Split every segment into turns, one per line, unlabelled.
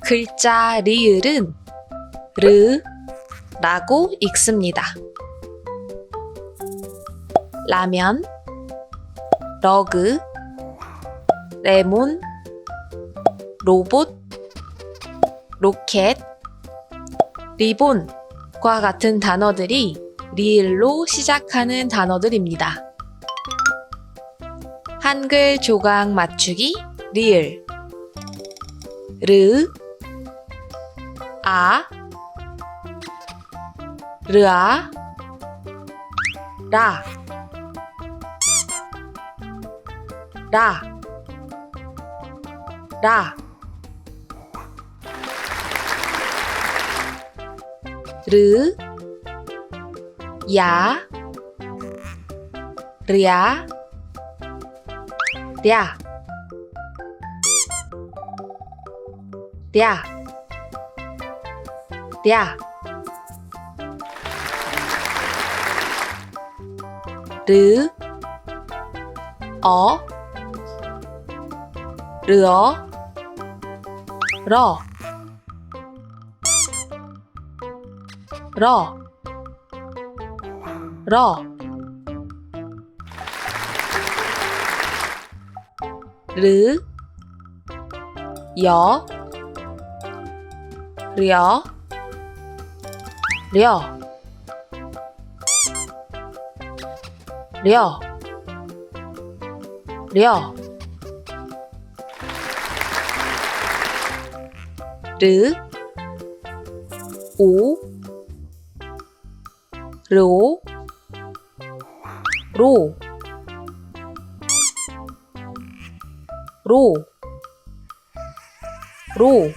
글자 리을은 르 라고 읽습니다. 라면, 러그, 레몬, 로봇, 로켓, 리본과 같은 단어들이 리을로 시작하는 단어들입니다. 한글 조각 맞추기 리을 르, อาเหลือดาดาดาหรือยาเรียเดียเดีย 르아, 라, 라, 라, 르, 야, 르야, 랴, 랴, 랴, 르, 어, 르어, 러, 러, 러, 르, 여, 려, 려, 려, 려, 르, 오, 로, 로, 로, 로,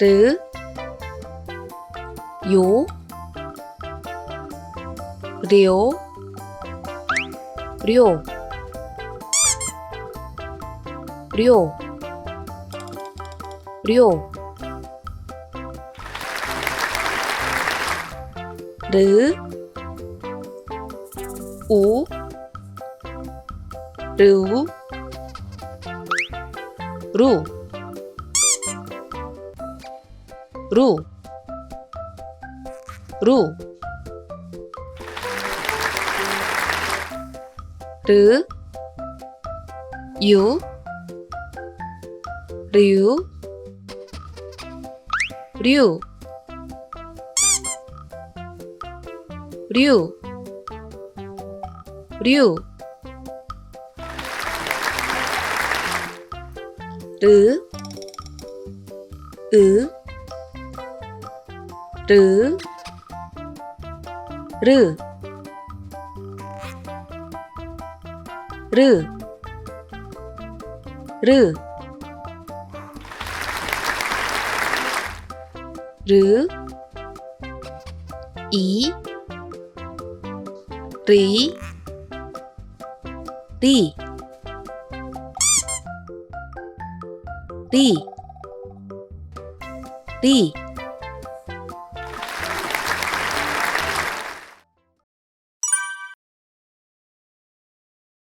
르, 요, 료, 료, 료, 료, 르, 우, 르우, 루, 루, 루, 르, 유, 류, 류, 류, 류, 르, 으, 르, 르, 르, 르, 르, 이, 리, 리, 리, 리,